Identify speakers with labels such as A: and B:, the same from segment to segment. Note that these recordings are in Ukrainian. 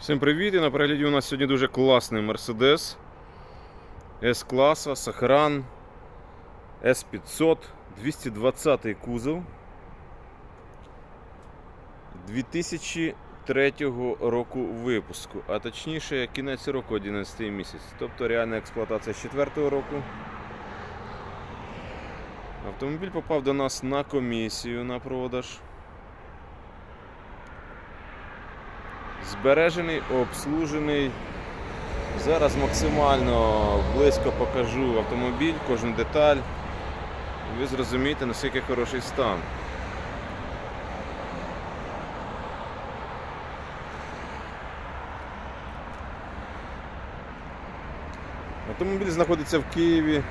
A: Всім привіт! І на перегляді у нас сьогодні дуже класний Mercedes S-класа, Сахаран S500, 220 кузов 2003 року випуску, а точніше кінець року 11 місяць, тобто реальна експлуатація з 4 року. Автомобіль попав до нас на комісію на продаж. Збережений, обслужений. Зараз максимально близько покажу автомобіль, кожну деталь. Ви зрозумієте, наскільки хороший стан. Автомобіль знаходиться в Києві,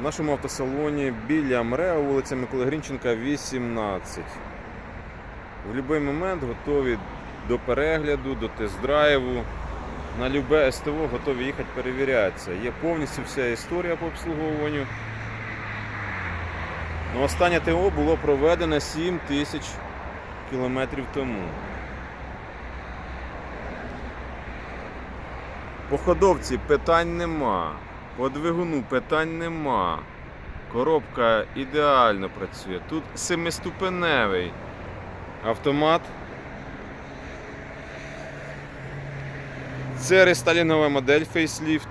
A: в нашому автосалоні біля МРЕО, вулиця Миколи Грінченка, 18. В будь-який момент готові до перегляду, до тест-драйву. На любе СТО готові їхати перевірятися. Є повністю вся історія по обслуговуванню. Ну, останнє ТО було проведено 7 тисяч кілометрів тому. По ходовці питань нема. По двигуну питань нема. Коробка ідеально працює. Тут семиступеневий автомат. Це ресталінова модель фейсліфт.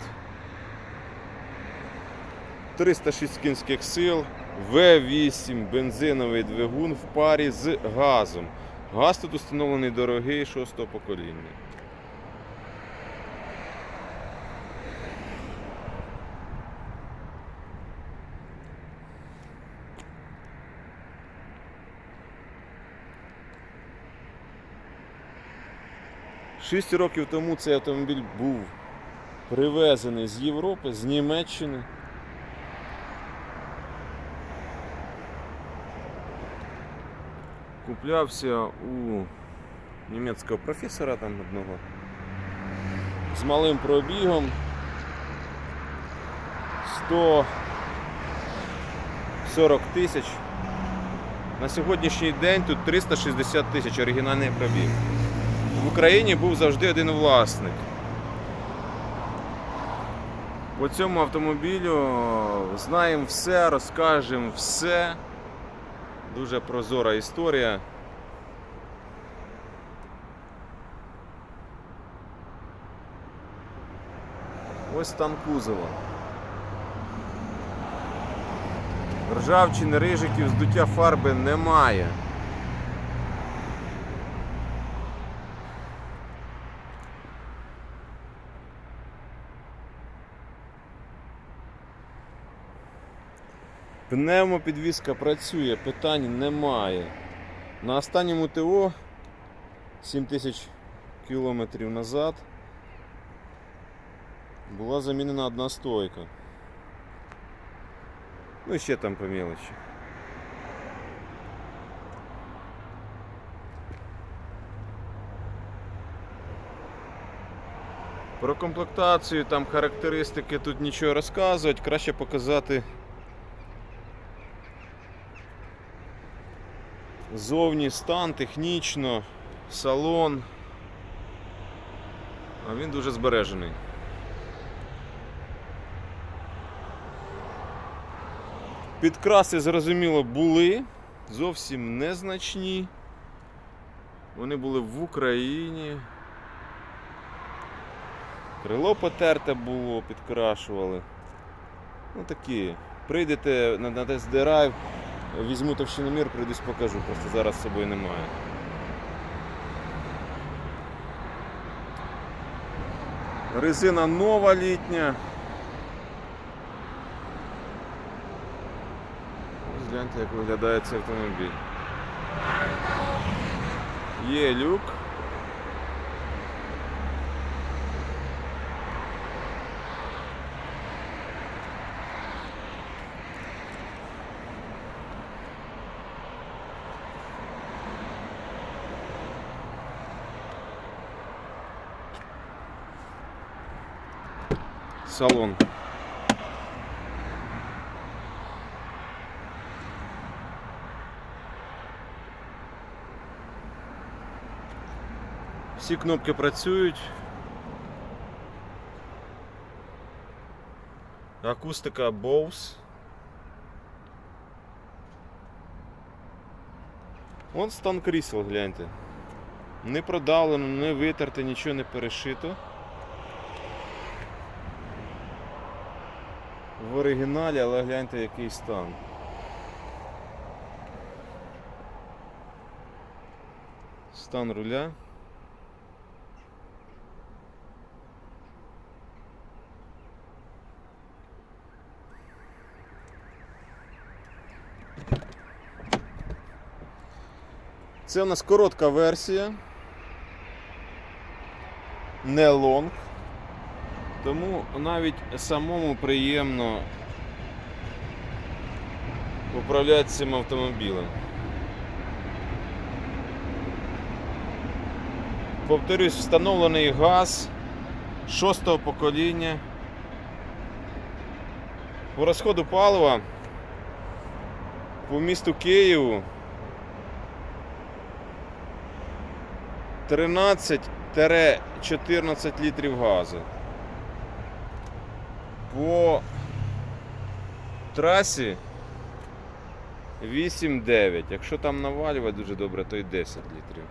A: 306 кінських сил, V8 бензиновий двигун в парі з газом. Газ тут установлений дорогий 6 покоління. Шість років тому цей автомобіль був привезений з Європи, з Німеччини. Куплявся у німецького професора там одного з малим пробігом 140 тисяч. На сьогоднішній день тут 360 тисяч оригінальний пробіг. В Україні був завжди один власник. По цьому автомобілю знаємо все, розкажемо все. Дуже прозора історія. Ось стан кузова. Ржавчини, рижиків, здуття фарби немає. Пневмопідвізка працює, питань немає. На останньому ТО 7000 кілометрів назад була замінена одна стойка. Ну і ще там по мелочі. Про комплектацію, там характеристики тут нічого розказувати, краще показати Зовні стан, технічно, салон. А він дуже збережений. Підкраси, зрозуміло, були, зовсім незначні. Вони були в Україні. Крило потерте було, підкрашували. Ну такі. Прийдете на, тест-драйв, Візьму товщиномір, прийдусь покажу, просто зараз з собою немає. Резина нова літня. Ось гляньте, як виглядає цей автомобіль. Є люк. Салон. Всі кнопки працюють. Акустика Bose. Вон стан крісел, гляньте. Не продавлено, не витерте, нічого не перешито. В оригіналі, але гляньте який стан. Стан руля. Це у нас коротка версія. Не лонг. Тому навіть самому приємно управляти цим автомобілем. Повторюсь, встановлений газ шостого покоління. По розходу палива по місту Києву 13-14 літрів газу. По трасі 8-9. Якщо там навалювати дуже добре, то й 10 літрів.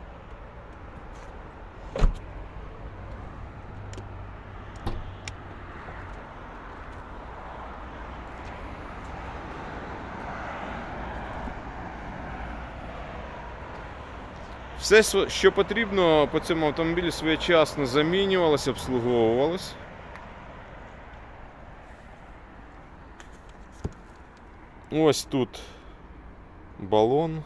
A: Все, що- потрібно по цьому автомобілю своєчасно замінювалось, обслуговувалось. Ось тут балон.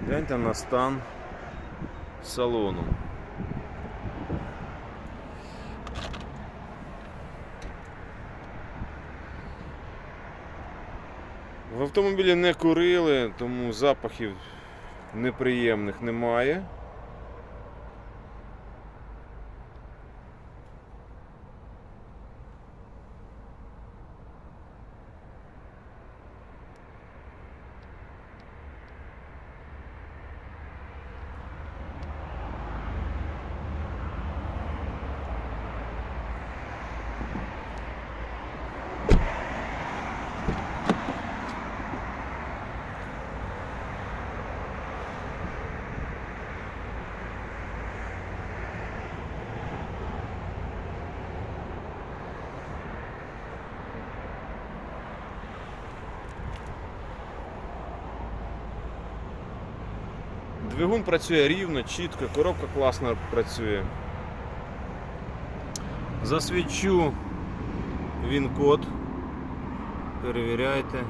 A: Гляньте на стан салону. В автомобілі не курили, тому запахів неприємних немає. Двигун працює рівно, чітко, коробка класно працює. Засвічу він код. Перевіряйте.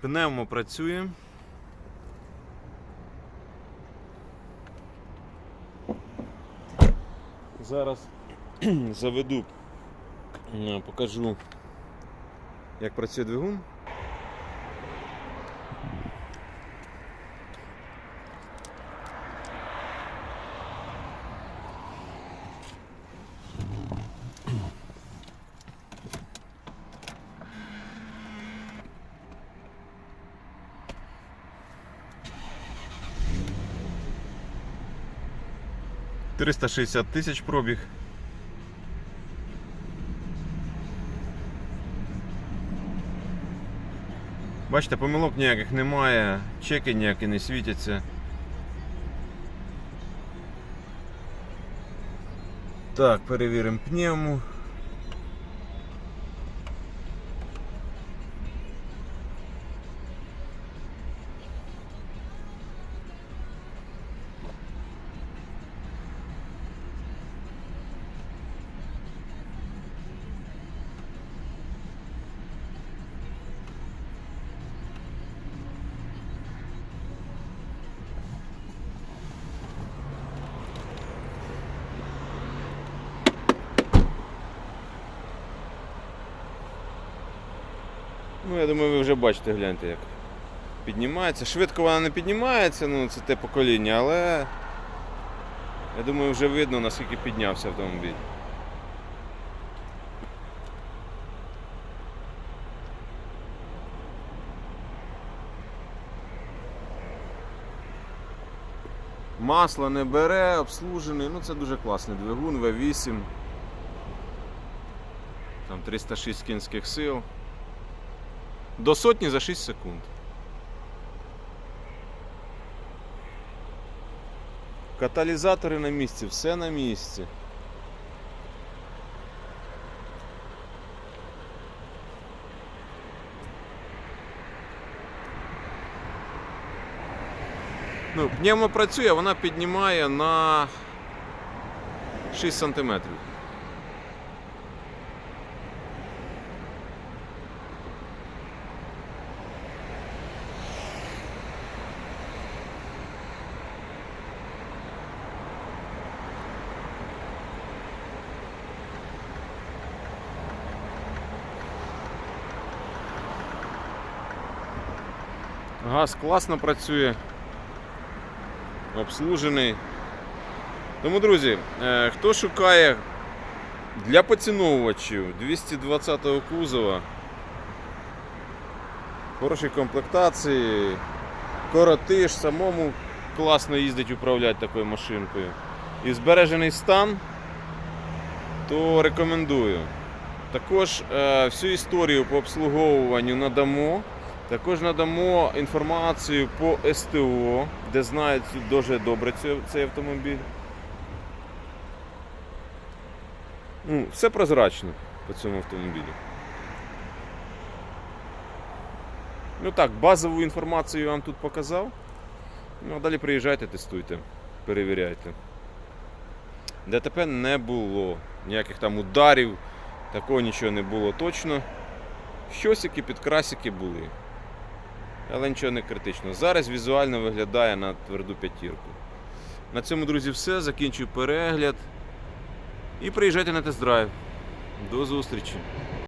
A: Пневмо працює. Зараз заведу, е, покажу, як працює двигун. Триста шістдесят тисяч пробіг. Бачите, помилок ніяких немає, чеки ніякі не світяться. Так, перевіримо пневму. Я думаю, ви вже бачите, гляньте, як піднімається. Швидко вона не піднімається, ну це те покоління, але я думаю, вже видно, наскільки піднявся автомобіль. Масло не бере, обслужений. Ну це дуже класний двигун V8. Там 306 кінських сил. До сотні за 6 секунд. Каталізатори на місці, все на місці. Ну, пневмо працює, вона піднімає на 6 сантиметрів. Газ класно працює, обслужений. Тому, друзі, е, хто шукає для поціновувачів 220-го кузова, хорошій комплектації, коротиш, самому класно їздить управляти такою машинкою. І збережений стан, то рекомендую. Також е, всю історію по обслуговуванню надамо. Також надамо інформацію по СТО, де знають дуже добре цей, автомобіль. Ну, все прозрачно по цьому автомобілю. Ну так, базову інформацію я вам тут показав. Ну, а далі приїжджайте, тестуйте, перевіряйте. ДТП не було. Ніяких там ударів, такого нічого не було точно. Щосики, підкрасики були. Але нічого не критично. Зараз візуально виглядає на тверду п'ятірку. На цьому, друзі, все. Закінчую перегляд. І приїжджайте на тест-драйв. До зустрічі!